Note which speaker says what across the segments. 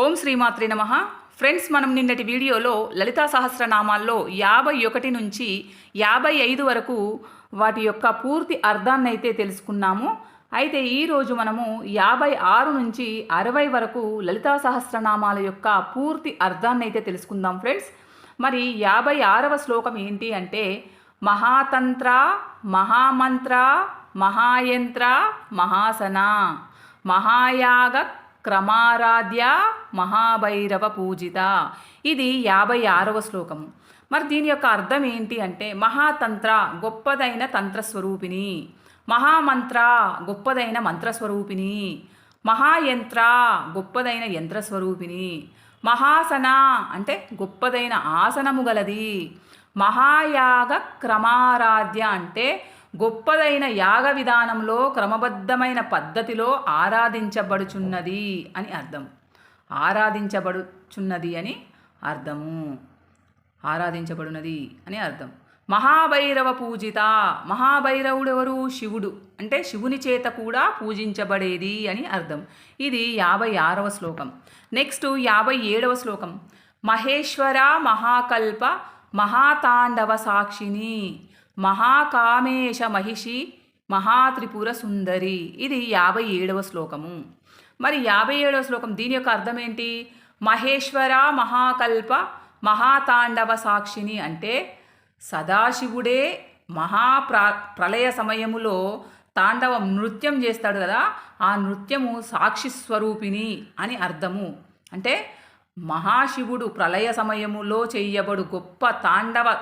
Speaker 1: ఓం శ్రీమాత్రి నమ. ఫ్రెండ్స్ మనం నిన్నటి వీడియోలో లలితా సహస్రనామాల్లో యాభై ఒకటి నుంచి యాభై ఐదు వరకు వాటి యొక్క పూర్తి అర్థాన్నైతే తెలుసుకున్నాము. అయితే ఈరోజు మనము యాభై ఆరు నుంచి అరవై వరకు లలితా సహస్రనామాల యొక్క పూర్తి అర్థాన్ని అయితే తెలుసుకుందాం ఫ్రెండ్స్. మరి యాభై ఆరవ శ్లోకం ఏంటి అంటే మహాతంత్ర మహామంత్ర మహాయంత్ర మహాసన మహాయాగ క్రమారాధ్య మహాభైరవ పూజిత. ఇది యాభై ఆరవ శ్లోకము. మరి దీని యొక్క అర్థం ఏంటి అంటే మహాతంత్ర గొప్పదైన తంత్రస్వరూపిణి. మహామంత్ర గొప్పదైన మంత్రస్వరూపిణి. మహాయంత్ర గొప్పదైన యంత్రస్వరూపిణి. మహాసన అంటే గొప్పదైన ఆసనము గలది. మహాయాగ క్రమారాధ్య అంటే గొప్పదైన యాగ విధానంలో క్రమబద్ధమైన పద్ధతిలో ఆరాధించబడుచున్నది అని అర్థం. ఆరాధించబడుచున్నది అని అర్థము. ఆరాధించబడినది అని అర్థం. మహాభైరవ పూజిత మహాభైరవుడు ఎవరు శివుడు. అంటే శివుని చేత కూడా పూజించబడేది అని అర్థం. ఇది యాభై ఆరవ శ్లోకం. నెక్స్ట్ యాభై ఏడవ శ్లోకం. మహేశ్వర మహాకల్ప మహాతాండవ సాక్షిని. మహాకామేశ మహిషి మహాత్రిపుర సుందరి ఇది యాభై ఏడవ శ్లోకము. మరి యాభై ఏడవ శ్లోకం దీని యొక్క అర్థం ఏంటి? మహేశ్వర మహాకల్ప మహాతాండవ సాక్షిని అంటే సదాశివుడే మహాప్ర ప్రళయ సమయములో తాండవం నృత్యం చేస్తాడు కదా ఆ నృత్యము సాక్షి స్వరూపిణి అని అర్థము. అంటే మహాశివుడు ప్రళయ సమయములో చెయ్యబడు గొప్ప తాండవ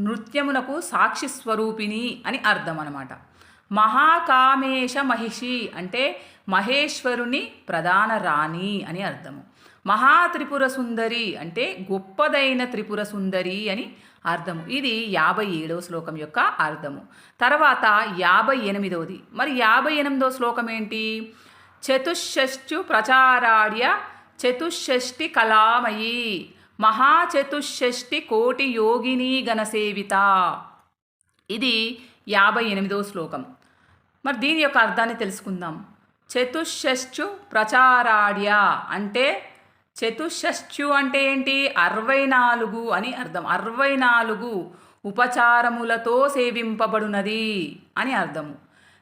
Speaker 1: నృత్యమునకు సాక్షి స్వరూపిణి అని అర్థం అనమాట మహాకామేశ మహిషి అంటే మహేశ్వరుని ప్రధాన రాణి అని అర్థము. మహాత్రిపుర సుందరి అంటే గొప్పదైన త్రిపుర సుందరి అని అర్థము. ఇది యాభై ఏడవ శ్లోకం యొక్క అర్థము. తర్వాత యాభై ఎనిమిదవది. మరి యాభై ఎనిమిదవ శ్లోకం ఏంటి? చతుషష్ఠు ప్రచారాడ్య చతుషష్ఠి కళామయి మహాచతుషష్టి కోటి యోగిని గణసేవిత ఇది యాభై ఎనిమిదో శ్లోకం. మరి దీని యొక్క అర్థాన్ని తెలుసుకుందాం. చతుషష్టు ప్రచారాడ్య అంటే చతుషష్టు అంటే ఏంటి? అరవై నాలుగు అని అర్థం. అరవై నాలుగు ఉపచారములతో సేవింపబడునది అని అర్థము.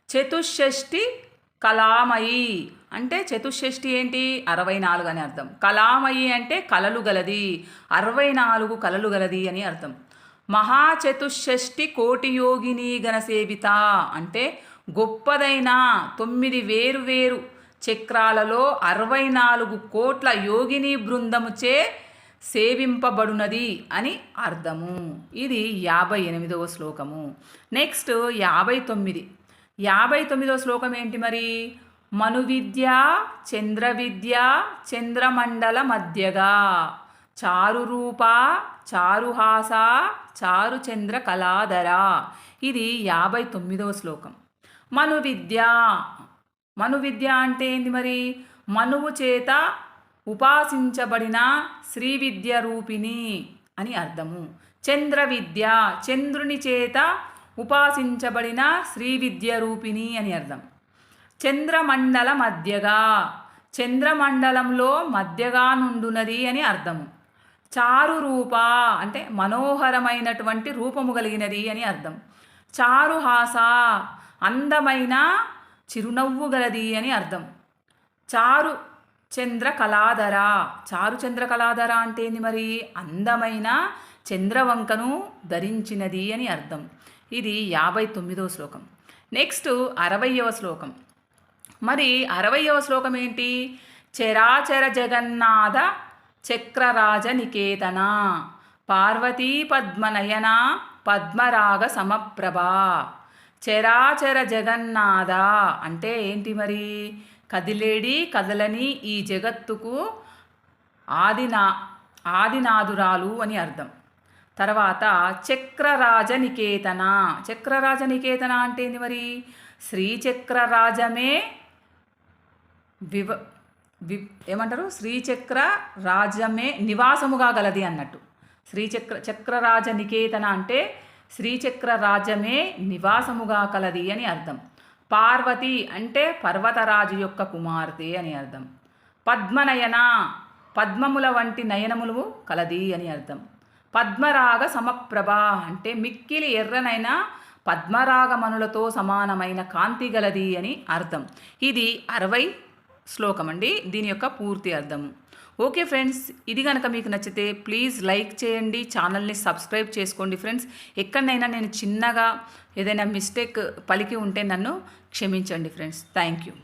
Speaker 1: చతుషష్ఠి కళామయి అంటే చతుషష్టి ఏంటి? అరవై నాలుగు అని అర్థం. కళామయి అంటే కలలు గలది. అరవై నాలుగు కలలు గలది అని అర్థం. మహాచతుషష్టి కోటి యోగిని గణసేవిత అంటే గొప్పదైన తొమ్మిది వేరు వేరు చక్రాలలో అరవై నాలుగు కోట్ల యోగిని బృందముచే సేవింపబడునది అని అర్థము. ఇది యాభై ఎనిమిదవ శ్లోకము. నెక్స్ట్ యాభై తొమ్మిది. యాభై తొమ్మిదవ శ్లోకం ఏంటి మరి? మను విద్య చంద్ర విద్య చంద్రమండల మధ్యగా. చారురూప చారుహాస చారుచంద్ర కళాధర ఇది యాభై తొమ్మిదవ శ్లోకం. మను విద్య మను విద్య అంటే ఏంది మరి? మనువు చేత ఉపాసించబడిన శ్రీ విద్య రూపిణి అని అర్థము. చంద్ర విద్య చంద్రుని చేత ఉపాసించబడిన శ్రీ విద్య రూపిణి అని అర్థం. చంద్రమండల మధ్యగా. చంద్రమండలంలో మధ్యగా నుండునది అని అర్థము చారు రూప అంటే మనోహరమైనటువంటి రూపము కలిగినది అని అర్థం. చారుహాస అందమైన చిరునవ్వు గలది అని అర్థం. చారు చంద్ర కళాధర చారు చంద్ర కళాధర అంటే ఏంది మరి? అందమైన చంద్రవంకను ధరించినది అని అర్థం. ఇది యాభై తొమ్మిదవ శ్లోకం. నెక్స్ట్ అరవయవ శ్లోకం. మరి అరవయవ శ్లోకం ఏంటి? చరాచర జగన్నాథ చక్రరాజ నికేతన పార్వతీ పద్మనయన పద్మరాగ సమప్రభ. చరాచర జగన్నాథ అంటే ఏంటి మరి? కదిలేడి కదలని ఈ జగత్తుకు ఆదినా ఆదినాదురాలు అని అర్థం. తర్వాత చక్రరాజ నికేతన. చక్రరాజ నికేతన అంటే ఏంది మరి? శ్రీచక్రరాజమే వివ వి ఏమంటారు? శ్రీచక్ర రాజమే నివాసముగా గలది అన్నట్టు. శ్రీచక్ర చక్రరాజ నికేతన అంటే శ్రీచక్ర రాజ్యమే నివాసముగా కలది అని అర్థం. పార్వతి అంటే పర్వతరాజు యొక్క కుమార్తె అని అర్థం. పద్మనయన పద్మముల వంటి నయనములు కలది అని అర్థం. పద్మరాగ సమప్రభ అంటే మిక్కిలి ఎర్రనైన పద్మరాగమనులతో సమానమైన కాంతి గలది అని అర్థం. ఇది అరవై శ్లోకం అండి దీని యొక్క పూర్తి అర్థము ఓకే ఫ్రెండ్స్ ఇది కనుక మీకు నచ్చితే ప్లీజ్ లైక్ చేయండి ఛానల్ని సబ్స్క్రైబ్ చేసుకోండి ఫ్రెండ్స్. ఎక్కడైనా నేను చిన్నగా ఏదైనా మిస్టేక్ పలికి ఉంటే నన్ను క్షమించండి ఫ్రెండ్స్. Thank you.